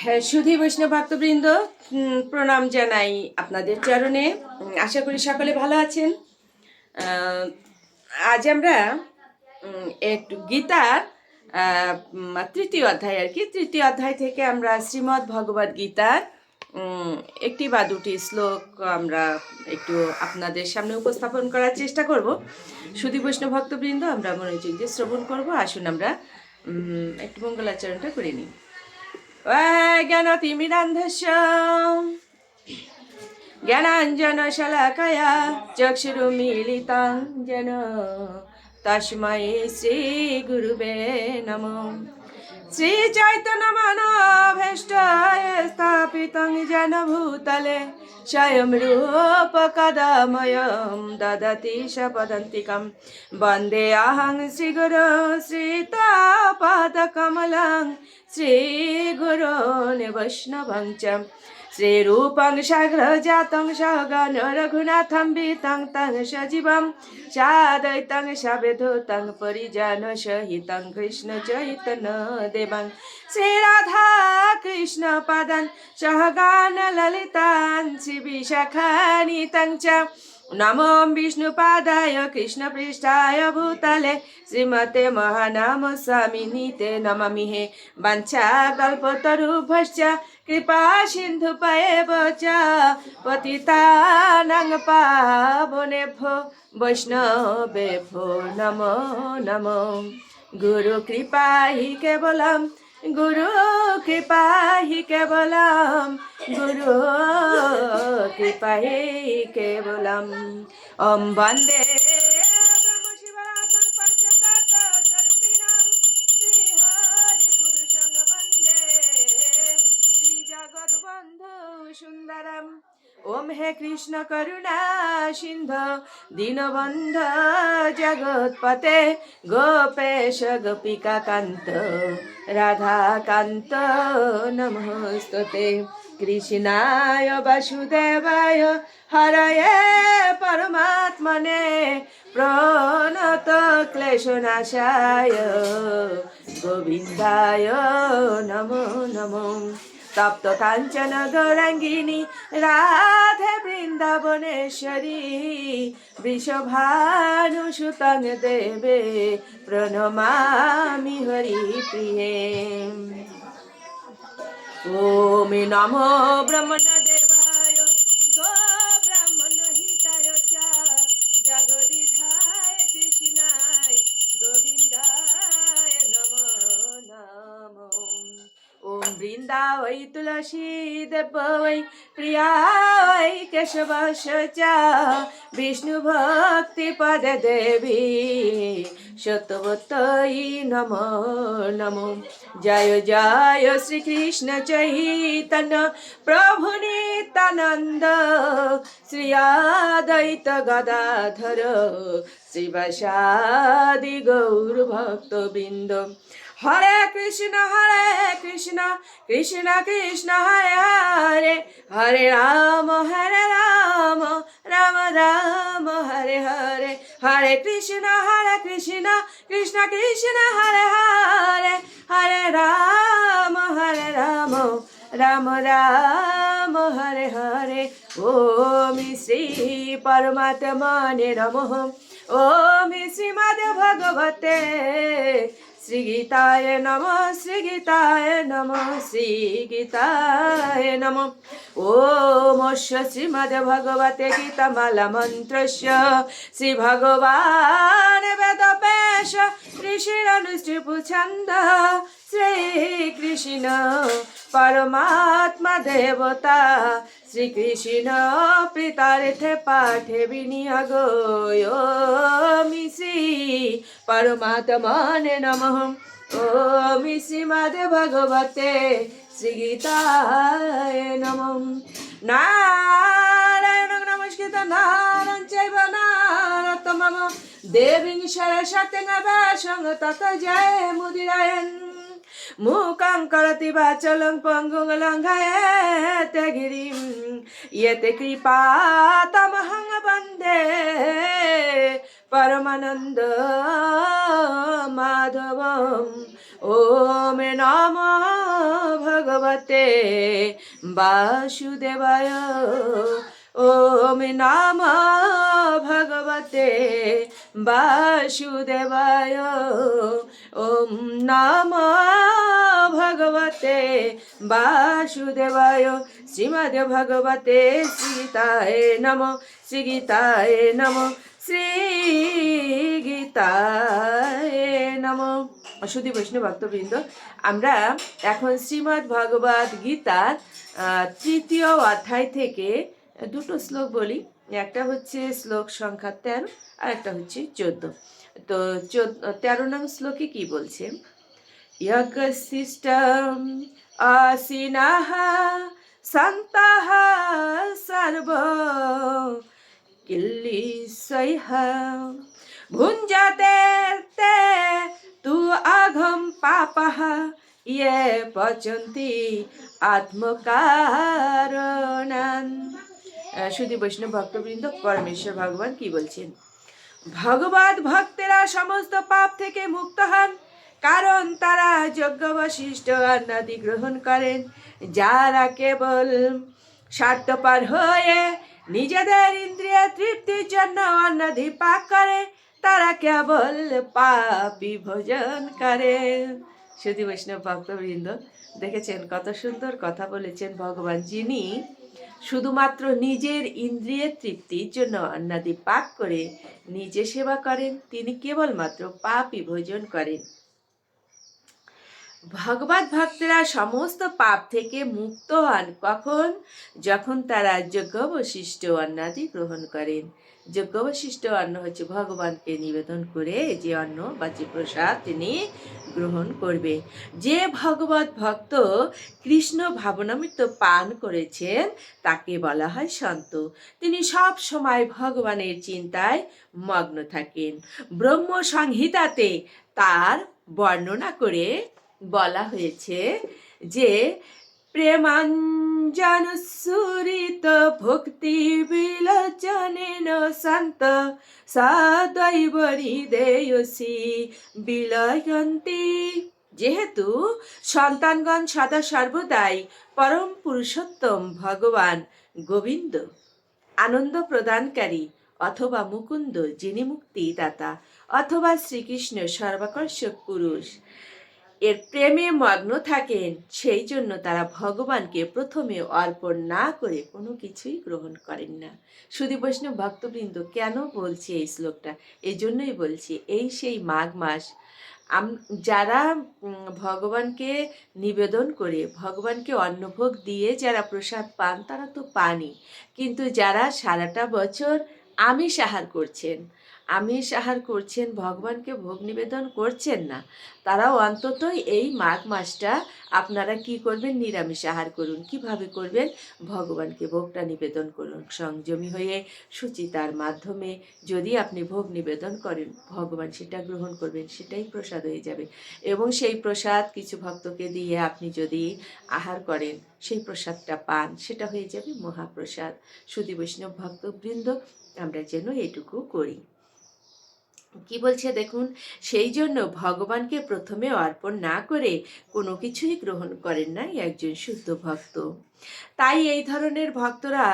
হ্যাঁ সুধী বৈষ্ণব ভক্তবৃন্দ প্রণাম জানাই আপনাদের চরণে। আশা করি সকলে ভালো আছেন। আজ আমরা একটু গীতার তৃতীয় অধ্যায় আর কি। তৃতীয় অধ্যায় থেকে আমরা শ্রীমদ্ ভগবদ গীতার একটি বা দুটি শ্লোক আমরা একটু আপনাদের সামনে উপস্থাপন করার চেষ্টা করব। সুধী বৈষ্ণব ভক্তবৃন্দ, আমরা মনোযোগ দিয়ে শ্রবণ করব। আসুন আমরা একটু মঙ্গলাচরণটা করে নিই। জ্ঞানতিমিরান্ধস্য জ্ঞানাঞ্জনশলাকয়া চক্ষুরুমিলিতাং যেন তস্মৈ শ্রীগুরুবে নমঃ श्रीचैतन्यमनोभीष्टयस्थापितं जनभूतले स्वयं रूपकदमयं ददति शपदन्तिकं वन्देऽहं श्रीगुरो श्रीतापादकमलं श्रीगुरोन् वैष्णवं च શ્રીરૂપં સાગ્રજાતં સહગણ રઘુનાથં વિતં તં સજીવં સાદૈતં સાવિધુતં પરિજન સહિતં કૃષ્ણ ચૈતન દેવં શ્રી રાધા કૃષ્ણ પદન સહગણ લલિતાં શિવિશાખાનિતં ચ নমো বিষ্ণু পাদায় কৃষ্ণ কৃষ্ণপৃষ্ঠায় ভূতলে শ্রীমতে মহানাম স্বামী নমামি হে বাঞ্ছা কল্পতরুভশ্চ কৃপা সিন্ধু পয়েব চ পতিতানং বৈষ্ণবে ভো নমো নমো গুরু কৃপা হি কেবলম গুরু কৃপাহি কেবলম গুরু কৃপাহি কেবলম। অম ওম হে কৃষ্ণ করুণা সিন্ধ দীনবন্ধ জগৎপতে গোপেশ গোপিকা কান্ত রাধাকান্ত নমস্ততে কৃষ্ণায় বাসুদেবায় হরয়ে পরমাত্মনে প্রণত ক্লেশনাশায় গোবিন্দায় নমো নমো তপ্ত কাঞ্চন গৌরাঙ্গিনী রাধে বৃন্দাবনেশ্বরী বৃষভানুসুতং দেবে প্রণমামি হরি প্রিয়ে। ওমি নমো ব্রহ্মণ বৃন্দাবৈ তুলসী দেব वै প্রিয়া वै বিষ্ণু ভক্তি পদে দেবী, সত্যবতই নম, নমো। জয় জয় শ্রীকৃষ্ণ চৈতন্য প্রভু নিত্যানন্দ। শ্রী আদৈত গদাধর শিবসাদি গৌর ভক্তবৃন্দ হরে কৃষ্ণ হরে কৃষ্ণ কৃষ্ণ কৃষ্ণ, হরে হরে হরে রাম হরে রাম রাম রাম, হরে হরে হরে কৃষ্ণ হরে কৃষ্ণ কৃষ্ণ কৃষ্ণ, হরে হরে হরে রাম হরে রাম রাম রাম, হরে হরে। ওম শ্রী পরমাত্মনে নমঃ। ওম শ্রীমদ ভগবতে শ্রীগীতায় নম শ্রীগীতায় নম শ্রীগীতায় নম ওমস্য শ্রীমদ ভগবতে গীতামালা মন্ত্রস্য শ্রী ভগবান বেদপেশ ঋষিরনুষ্ঠিপুছন্দ শ্রীকৃষ্ণ পরমাত্মা দেবতা শ্রীকৃষ্ণ পিতার্থে পাঠে বিনিয়োগ মিশি পরমাত্মনে নমঃ ॐ श्रीमद् भगवते শ্রীগীতায় নমঃ। নারায়ণ, নমস্কৃত, নারায়ণ চৈব নারতমম দেবীং সরস্বতী নবাসং তত জয় মুদিরায়ণ। মুখং করতি বাচলং পঙ্গুং লঙ্ঘয়তে গিরিম। ইয়তে কৃপা তমহং বন্দে। পরমানন্দ মাধবম। ও ভগবতে বাসুদেবায়। ওম নাম ভগবতে, বাসুদেবায়। ওম নাম ভগবতে, বাসুদেবায়। শ্রীমদ ভগবতে শ্রীগীতায় নম শ্রীগীতায় নম শ্রী গীতায় নম। সুধী বৈষ্ণব ভক্তবৃন্দ আমরা এখন শ্রীমদ্ ভগবদ গীতার আহ, তৃতীয় অধ্যায় থেকে দুটো শ্লোক বলি একটা হচ্ছে শ্লোক সংখ্যা তেরো আর একটা হচ্ছে চোদ্দ তো চোদ্দ তেরো নং শ্লোকে কি বলছে यज्ञशिष्टम् आसीनः सन्तः सर्व किल्लिसैः भुञ्जते ते तु अघं पापः ये पचन्ति আত্মকারণান শুধু বৈষ্ণব ভক্তবৃন্দ পরমেশ্বর ভগবান কি বলছেন ভগবত ভক্তেরা সমস্ত পাপ থেকে মুক্ত হন কারণ তারা যজ্ঞ বশিষ্ঠ অন্নাদি গ্রহণ করেন যারা কেবল স্বার্থপর হয়ে নিজেদের ইন্দ্রিয় তৃপ্তির জন্য অন্নাদি পাক করে তারা কেবল পাপি ভোজন করে। শুধু বৈষ্ণব ভক্তবৃন্দ দেখেছেন কত সুন্দর কথা বলেছেন ভগবান যিনি। শুধুমাত্র নিজের ইন্দ্রিয়ের তৃপ্তির জন্য অন্নাদি পাক করে নিজে সেবা করেন। তিনি কেবলমাত্র পাপই ভোজন করেন। ভগবত ভক্তরা সমস্ত পাপ থেকে মুক্ত হন কখন? যখন তারা যজ্ঞ বশিষ্ঠ অন্নাদি গ্রহণ করেন। যজ্ঞ বশিষ্ঠ অন্ন হচ্ছে ভগবানকে নিবেদন করে যে অন্ন বা যে প্রসাদ তিনি গ্রহণ করবে। যে ভগবত ভক্ত কৃষ্ণ ভাবনামৃত পান করেছেন, তাকে বলা হয় সন্ত। তিনি সব সময় ভগবানের চিন্তায় মগ্ন থাকেন। ব্রহ্ম সংহিতাতে তার বর্ণনা করে বলা হয়েছে যে প্রেমাঞ্জন সুরিত ভক্তি বিলোচনেন শান্ত সদৈব হৃদয়সী বিলয়ন্তি। যেহেতু সন্তানগণ সদা সর্বদাই পরম পুরুষোত্তম ভগবান গোবিন্দ, আনন্দ প্রদানকারী অথবা মুকুন্দ যিনি মুক্তিদাতা অথবা শ্রীকৃষ্ণ সর্বাকর্ষক পুরুষ। এর প্রেমে মগ্ন থাকেন। সেই জন্য তারা ভগবানকে প্রথমে অর্পণ না করে কোনো কিছুই গ্রহণ করেন না। শুধু বৈষ্ণব ভক্তবৃন্দ কেন বলছি এই শ্লোকটা? এই জন্যই বলছি, এই সেই মাঘ মাস যারা ভগবানকে নিবেদন করে, ভগবানকে অন্নভোগ দিয়ে যারা প্রসাদ পান, তারা তো পানই। কিন্তু যারা সারাটা বছর আমিষ আহার করছেন। আমিষ আহার করছেন, ভগবানকে ভোগ নিবেদন করছেন না। তারাও অন্তত এই মাঘ মাসটা আপনারা কি করবেন? নিরামিষ আহার করুন। কীভাবে করবেন? ভগবানকে ভোগটা নিবেদন করুন। সংযমী হয়ে সুচিতার মাধ্যমে যদি আপনি ভোগ নিবেদন করেন, ভগবান সেটা গ্রহণ করবেন, সেটাই প্রসাদ হয়ে যাবে। এবং সেই প্রসাদ কিছু ভক্তকে দিয়ে আপনি যদি আহার করেন, সেই প্রসাদটা পান, সেটা হয়ে যাবে মহাপ্রসাদ। শুধু বৈষ্ণব ভক্তবৃন্দ আমরা যেন এটুকু করি। কি বলছে দেখুন, সেই জন্য ভগবানকে প্রথমে অর্পণ না করে কোনো কিছুই গ্রহণ করেন না একজন শুদ্ধ ভক্ত। তাই এই ধরনের ভক্তরা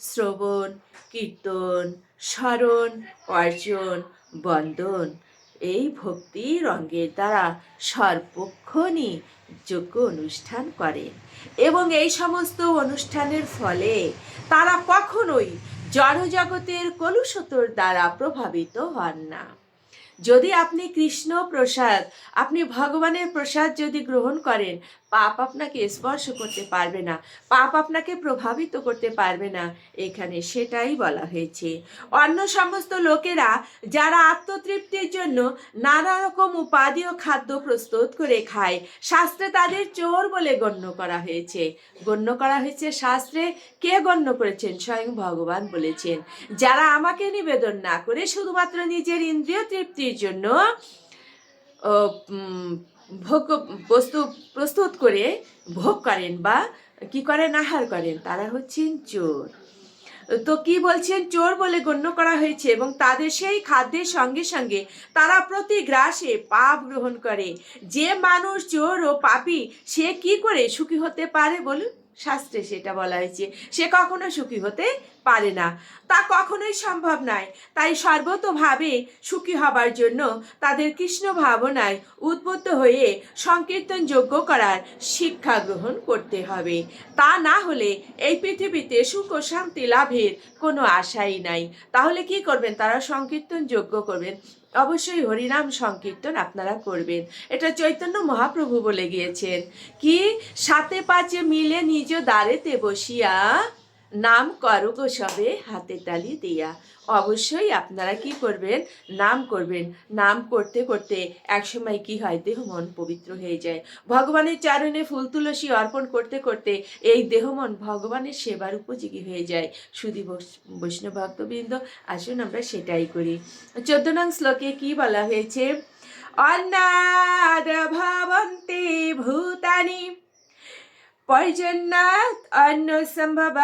শ্রবণ, কীর্তন, স্মরণ, অর্জন, বন্দন, এই ভক্তি রঙ্গের দ্বারা সর্বক্ষণই যোগ্য অনুষ্ঠান করেন। এবং এই সমস্ত অনুষ্ঠানের ফলে তারা কখনোই জড়জগতের কলুষতর দ্বারা প্রভাবিত হন না। যদি আপনি কৃষ্ণ প্রসাদ, আপনি ভগবানের প্রসাদ যদি গ্রহণ করেন পাপ আপনাকে স্পর্শ করতে পারবে না, পাপ আপনাকে প্রভাবিত করতে পারবে না, এখানে সেটাই বলা হয়েছে। অন্য সমস্ত লোকেরা যারা আত্মতৃপ্তির জন্য নানা রকম ও খাদ্য প্রস্তুত করে খায়, শাস্ত্রে তাদের চোর বলে গণ্য করা হয়েছে। গণ্য করা হয়েছে শাস্ত্রে কে গণ্য করেছেন? স্বয়ং ভগবান বলেছেন। যারা আমাকে নিবেদন না করে শুধুমাত্র নিজের ইন্দ্রিয় তৃপ্তির জন্য ভোগ বস্তু প্রস্তুত করে ভোগ করেন বা কি করেন? আহার করেন। তারা হচ্ছেন চোর। তো কি বলছেন? চোর বলে গণ্য করা হয়েছে এবং তাদের সেই খাদ্যের সঙ্গে সঙ্গে তারা প্রতি গ্রাসে পাপ গ্রহণ করে। যে মানুষ চোর ও পাপি, সে কি করে সুখী হতে পারে বলুন? শাস্ত্রে সেটা বলা হয়েছে। সে কখনো সুখী হতে পারে না। তা কখনোই সম্ভব নয়। তাই সর্বতোভাবে সুখী হবার জন্য তাদের কৃষ্ণ ভাবনায় উদ্বুদ্ধ হয়ে সংকীর্তন যোগ্য করার শিক্ষা গ্রহণ করতে হবে। তা না হলে এই পৃথিবীতে সুখ ও শান্তি লাভের কোনো আশাই নাই। তাহলে কি করবেন? তারা সংকীর্তন যোগ্য করবেন। অবশ্যই হরিনাম সংকীর্তন আপনারা করবেন। এটা চৈতন্য মহাপ্রভু বলে গিয়েছেন। কি? সাথে পাঁচে মিলে নিজ দ্বারেতে বসিয়া নাম করো গো সবে হাতে তালি দিয়া। অবশ্যই আপনারা কি করবেন? নাম করবেন। নাম করতে করতে একসময় কি হয়, দেহ মন পবিত্র হয়ে যায়। ভগবানের চারণে ফুল তুলসী অর্পণ করতে করতে এই দেহ মন ভগবানের সেবার উপযোগী হয়ে যায়। শুধু বৈষ্ণব ভক্তবৃন্দ, আসুন আমরা সেটাই করি। চোদ্দ নং শ্লোকে কি বলা হয়েছে? অন্নাদ ভবন্তি ভূতানি। পর্জন্যাৎ অন্ন সম্ভব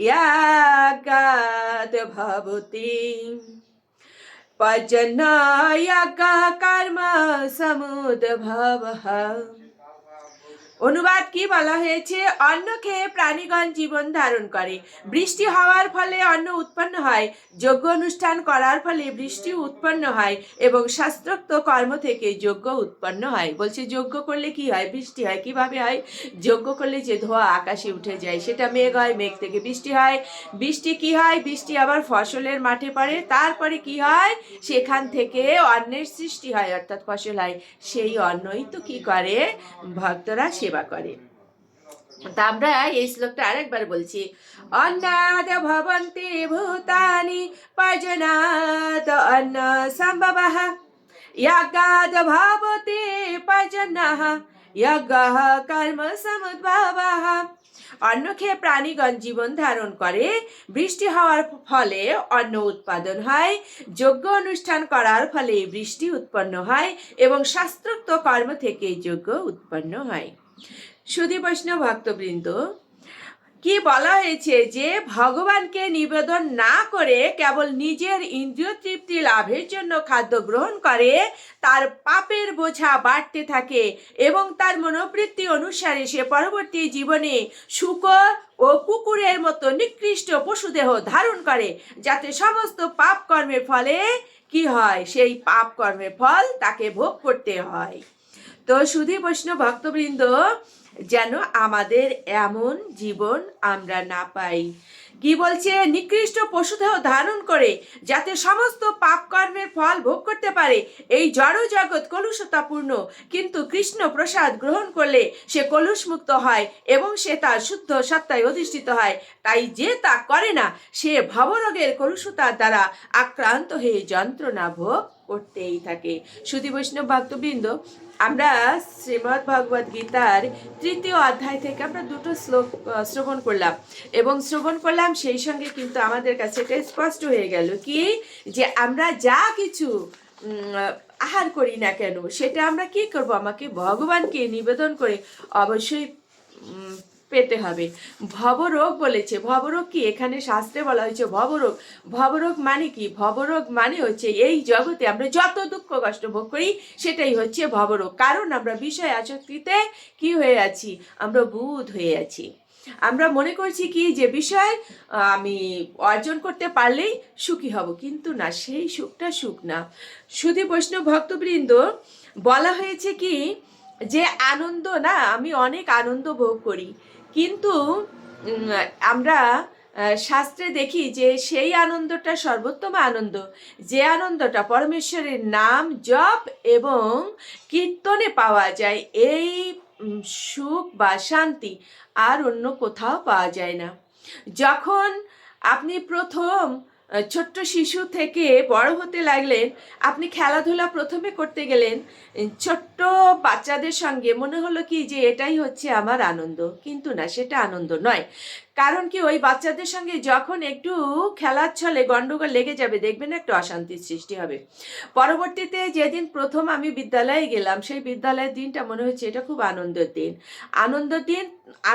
यागाद भवति पर्जन्याग कर्म समुद्भवः অনুবাদ কি বলা হয়েছে? অন্ন খেয়ে প্রাণীগণ জীবন ধারণ করে। বৃষ্টি হওয়ার ফলে অন্ন উৎপন্ন হয়। যজ্ঞ অনুষ্ঠান করার ফলে বৃষ্টি উৎপন্ন হয় এবং শাস্ত্রোক্ত কর্ম থেকে যজ্ঞ উৎপন্ন হয়। বলছে, যজ্ঞ করলে কি হয়? বৃষ্টি হয়। কীভাবে হয়? যজ্ঞ করলে যে ধোয়া আকাশে উঠে যায়, সেটা মেঘ হয়, মেঘ থেকে বৃষ্টি হয়। বৃষ্টি কি হয়? বৃষ্টি আবার ফসলের মাঠে পড়ে। তারপরে কি হয়? সেখান থেকে অন্নের সৃষ্টি হয়, অর্থাৎ ফসল হয়। সেই অন্নই তো কি করে? ভক্তরা সেবা করে। তা আমরা এই শ্লোকটা আরেকবার বলছি। অন্নাদ ভবন্তি ভূতানি পজনাদ অন্ন সম্ভবः। ইয়াগাদ কর্ম অন্ন খেয়ে প্রাণীগণ জীবন ধারণ করে। বৃষ্টি হওয়ার ফলে অন্ন উৎপাদন হয়। যজ্ঞ অনুষ্ঠান করার ফলে বৃষ্টি উৎপন্ন হয় এবং শাস্ত্রোক্ত কর্ম থেকে যজ্ঞ উৎপন্ন হয়। সুধী বৈষ্ণব ভক্তবৃন্দ, কি বলা হয়েছে যে ভগবানকে নিবেদন না করে কেবল নিজের ইন্দ্রিয় তৃপ্তি লাভের জন্য খাদ্য গ্রহণ করে, তার পাপের বোঝা বাড়তে থাকে এবং তার মনোবৃত্তি অনুসারে সে পরবর্তী জীবনে শুকর ও কুকুরের মতো নিকৃষ্ট পশুদেহ ধারণ করে, যাতে সমস্ত পাপ কর্মের ফলে কি হয়? সেই পাপ কর্মের ফল তাকে ভোগ করতে হয়। তো সুধী বৈষ্ণব ভক্তবৃন্দ, যেন আমাদের এমন জীবন আমরা না পাই। কি বলছে? নিকৃষ্ট পশুদেহ ধারণ করে যাতে সমস্ত পাপ কর্মের ফল ভোগ করতে পারে। এই জড় জগৎ কলুষতাপূর্ণ, কিন্তু কৃষ্ণ প্রসাদ গ্রহণ করলে সে কলুষমুক্ত হয় এবং সে তার শুদ্ধ সত্তায় অধিষ্ঠিত হয়। তাই যে তা করে না, সে ভবরোগের কলুষতার দ্বারা আক্রান্ত হয়ে যন্ত্রণা ভোগ করতেই থাকে। সুধী বৈষ্ণব ভক্তবৃন্দ, আমরা শ্রীমৎ ভগবদ গীতার তৃতীয় অধ্যায় থেকে আমরা দুটো শ্লোক শ্রবণ করলাম। এবং শ্রবণ করলাম, সেই সঙ্গে কিন্তু আমাদের কাছে এটা স্পষ্ট হয়ে গেল কি? যে আমরা যা কিছু আহার করি না কেন, সেটা আমরা কি করব? আমাকে ভগবানকে নিবেদন করে অবশ্যই পেতে হবে। ভবরোগ বলেছে, ভবরোগ কি? এখানে শাস্ত্রে বলা হয়েছে ভবরোগ। ভবরোগ মানে কি? ভবরোগ মানে হচ্ছে এই জগতে আমরা যত দুঃখ কষ্ট ভোগ করি, সেটাই হচ্ছে ভবরোগ। কারণ আমরা বিষয় আসক্তিতে কি হয়ে আছি? আমরা বুধ হয়ে আছি। আমরা মনে করছি কি? যে বিষয় আমি অর্জন করতে পারলেই সুখী হব। কিন্তু না, সেই সুখটা সুখ না। শুধু বৈষ্ণব ভক্তবৃন্দ বলা হয়েছে কি? যে আনন্দ, না, আমি অনেক আনন্দ ভোগ করি। কিন্তু আমরা শাস্ত্রে দেখি যে সেই আনন্দটা সর্বোত্তম আনন্দ। যে আনন্দটা পরমেশ্বরের নাম জপ এবং কীর্তনে পাওয়া যায়, এই সুখ বা শান্তি আর অন্য কোথাও পাওয়া যায় না। যখন আপনি প্রথম ছোট্ট শিশু থেকে বড় হতে লাগলেন। আপনি খেলাধুলা প্রথমে করতে গেলেন। ছোট্ট বাচ্চাদের সঙ্গে মনে হলো কি যে এটাই হচ্ছে আমার আনন্দ। কিন্তু না, সেটা আনন্দ নয়। কারণ কি ওই বাচ্চাদের সঙ্গে যখন একটু খেলার ছলে গন্ডগোল লেগে যাবে, দেখবেন একটু অশান্তির সৃষ্টি হবে। পরবর্তীতে যেদিন প্রথম আমি বিদ্যালয়ে গেলাম, সেই বিদ্যালয়ের দিনটা মনে হচ্ছে এটা খুব আনন্দের দিন। আনন্দের দিন,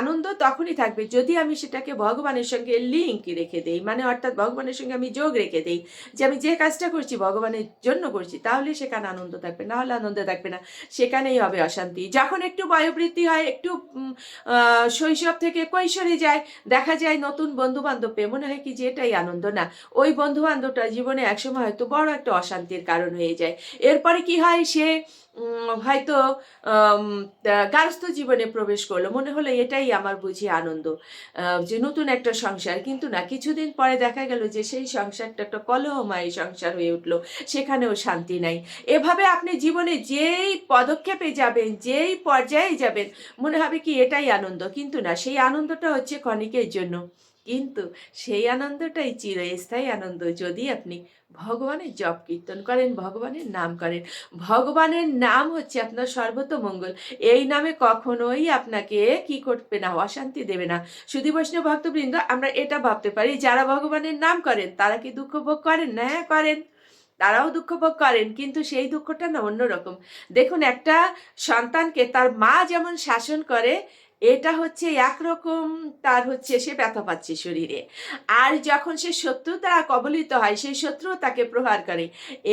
আনন্দ তখনই থাকবে যদি আমি সেটাকে ভগবানের সঙ্গে লিঙ্ক রেখে দেই মানে অর্থাৎ ভগবানের সঙ্গে আমি যোগ রেখে দেই, যে আমি যে কাজটা করছি, ভগবানের জন্য করছি, তাহলে সেখানে আনন্দ থাকবে, না হলে আনন্দ থাকবে না, সেখানেই হবে অশান্তি। যখন একটু বয়োবৃদ্ধি হয়, একটু শৈশব থেকে কৈশোরে যায় দেখা যায় নতুন বন্ধু বান্ধব মনে হয় কি যে এটাই আনন্দ। না, ওই বন্ধু বান্ধবটা জীবনে একসময় হয়তো বড় একটা অশান্তির কারণ হয়ে যায়। এরপরে কি হয়? সে হয়তো গার্হস্থ্য জীবনে প্রবেশ করল। মনে হলো এটাই আমার বুঝি আনন্দ যে নতুন একটা সংসার। কিন্তু না, কিছুদিন পরে দেখা গেল যে সেই সংসারটা একটা কলহময় সংসার হয়ে উঠল। সেখানেও শান্তি নাই। এভাবে আপনি জীবনে যেই পদক্ষেপে যাবেন, যেই পর্যায়ে যাবেন, মনে হবে কি এটাই আনন্দ। কিন্তু না, সেই আনন্দটা হচ্ছে ক্ষণিকের জন্য। কিন্তু সেই আনন্দটাই চিরস্থায়ী আনন্দ যদি আপনি ভগবানের জপ কীর্তন করেন, ভগবানের নাম করেন। ভগবানের নাম হচ্ছে আপনার সর্বত মঙ্গল। এই নামে কখনোই আপনাকে কি করবে না, অশান্তি দেবে না। শুধু বৈষ্ণব ভক্তবৃন্দ, আমরা এটা ভাবতে পারি, যারা ভগবানের নাম করেন, তারা কি দুঃখ ভোগ করেন? না হ্যাঁ করেন। তারাও দুঃখ ভোগ করেন, কিন্তু সেই দুঃখটা না অন্যরকম। দেখুন, একটা সন্তানকে তার মা যেমন শাসন করে এটা হচ্ছে একরকম তার হচ্ছে সে ব্যথা পাচ্ছে শরীরে। আর যখন সে শত্রু দ্বারা কবলিত হয় সেই শত্রু তাকে প্রহার করে।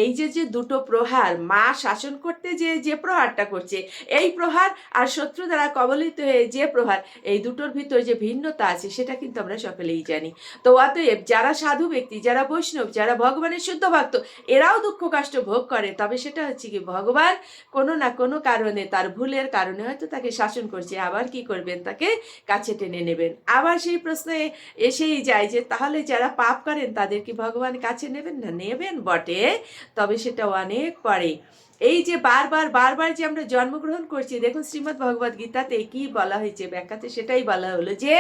এই যে যে দুটো প্রহার, মা শাসন করতে যে যে প্রহারটা করছে, এই প্রহার আর শত্রু দ্বারা কবলিত হয়ে যে প্রহার, এই দুটোর ভিতর যে ভিন্নতা আছে, সেটা কিন্তু আমরা সকলেই জানি। তো অতএব যারা সাধু ব্যক্তি, যারা বৈষ্ণব, যারা ভগবানের শুদ্ধ ভক্ত, এরাও দুঃখ কষ্ট ভোগ করে। তবে সেটা হচ্ছে কি, ভগবান কোনো না কোনো কারণে, তার ভুলের কারণে হয়তো তাকে শাসন করছে। আবার কি করবেন, তাকে কাছে টেনে নেবেন। আবার সেই প্রশ্নে এসেই যায় যে, তাহলে যারা পাপ করেন, তাদের কি ভগবান কাছে নেবেন? না, নেবেন বটে। তবে সেটা অনেক পরে এই যে বারবার বারবার যে আমরা জন্মগ্রহণ করছি, দেখুন শ্রীমদ্ ভগবদ গীতাতে কি বলা হয়েছে? ব্যাখ্যাতে সেটাই বলা হলো যে,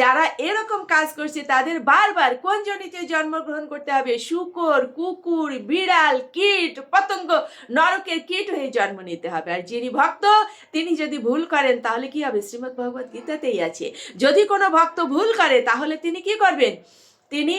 যারা এরকম কাজ করছে, তাদের বারবার কোন জনিতে জন্মগ্রহণ করতে হবে? শুকর, কুকুর, বিড়াল, কীট, পতঙ্গ, নরকের কীট হয়ে জন্ম নিতে হবে। আর যিনি ভক্ত, তিনি যদি ভুল করেন, তাহলে কি হবে? শ্রীমদ্ ভগবদ গীতাতেই আছে। যদি কোনো ভক্ত ভুল করে, তাহলে তিনি কি করবেন? তিনি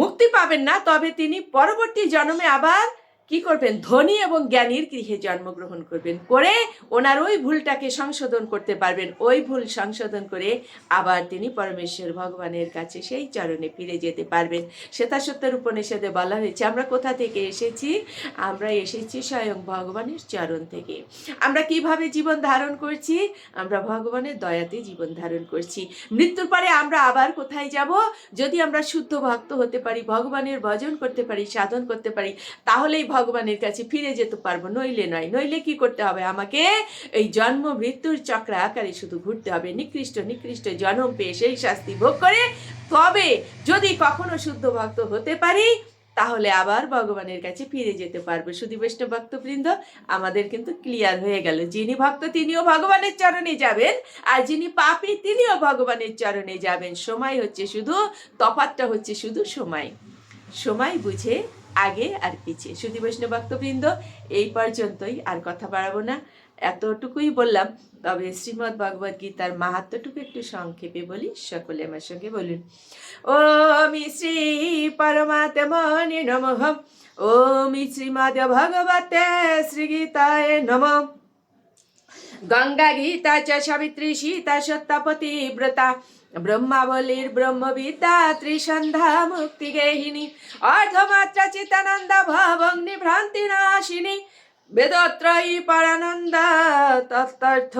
মুক্তি পাবেন না, তবে তিনি পরবর্তী জন্মে আবার কি করবেন? ধনী এবং জ্ঞানীর গৃহে জন্মগ্রহণ করবেন করে ওনার ওই ভুলটাকে সংশোধন করতে পারবেন। ওই ভুল সংশোধন করে আবার তিনি পরমেশ্বর ভগবানের কাছে সেই চরণে ফিরে যেতে পারবেন। শ্বেতা সত্যের উপনিষদে বলা হয়েছে, আমরা কোথা থেকে এসেছি? আমরা এসেছি স্বয়ং ভগবানের চরণ থেকে। আমরা কীভাবে জীবন ধারণ করছি? আমরা ভগবানের দয়াতে জীবন ধারণ করছি। মৃত্যুর পরে আমরা আবার কোথায় যাব? যদি আমরা শুদ্ধ ভক্ত হতে পারি, ভগবানের ভজন করতে পারি, সাধন করতে পারি, তাহলেই ভগবানের কাছে ফিরে যেতে পারব। নইলে নয়। নইলে কি করতে হবে? আমাকে এই জন্ম মৃত্যুর চক্র আকারে শুধু ঘুরতে হবে। নিকৃষ্ট নিকৃষ্ট জন্ম পেয়ে সেই শাস্তি ভোগ করে। তবে যদি কখনো শুদ্ধ ভক্ত হতে পারি, তাহলে আবার ভগবানের কাছে ফিরে যেতে পারব। শুধু বৈষ্ণব ভক্তবৃন্দ, আমাদের কিন্তু ক্লিয়ার হয়ে গেল। যিনি ভক্ত, তিনিও ভগবানের চরণে যাবেন। আর যিনি পাপি, তিনিও ভগবানের চরণে যাবেন। সময় হচ্ছে শুধু তফাতটা হচ্ছে শুধু সময়। সময় বুঝে আগে আর পিছিয়ে। শুধু বৈষ্ণব ভক্তবৃন্দ, এই পর্যন্তই আর কথা বাড়াবো না। এতটুকুই বললাম, তবে শ্রীমদ্ ভগবদ গীতার মাহাত্মটুকু একটু সংক্ষেপে বলি, সকলে আমার সঙ্গে বলুন। ওম শ্রী পরমাত্মনে নমঃ। ওম শ্রীমদ ভগবতে শ্রীগীতায় নমঃ। গঙ্গা গীতা চ সাবিত্রী সীতা সত্যাপতি ব্রতা। ব্রহ্মাবলীর ব্রহ্মবিদ্যা ত্রিসন্ধ্যা মুক্তি গেহিনী, অর্ধমাত্রা চিতানন্দ ভবগ্নি ভ্রান্তি নাশিনী, বেদত্রয়ী পরানন্দা তত্তর্থ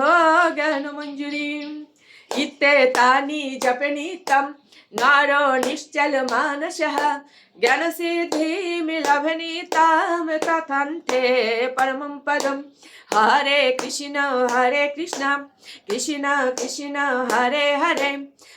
জ্ঞান মঞ্জুরি ইত্তে তানি জপে নিত্যম নর নিশ্চল মানসः জ্ঞানসিদ্ধিমিলভনীতাম তথান্তে পরমं পদম। হরে কৃষ্ণ হরে কৃষ্ণ কৃষ্ণ কৃষ্ণ, হরে হরে।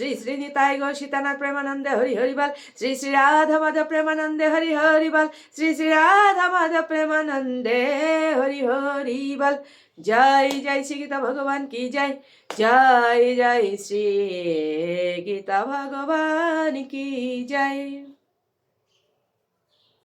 শ্রী শ্রী নিতাই গো সীতানাথ প্রেমানন্দে হরি হরিবাল শ্রী শ্রী রাধা মাধব প্রেমানন্দে হরি হরিবাল শ্রী শ্রী রাধা মাধব প্রেমানন্দে হরি হরিবাল জয় জয় শ্রী গীতা ভগবান কি জয়? জয় জয় শ্রী গীতা ভগবান কি জয়?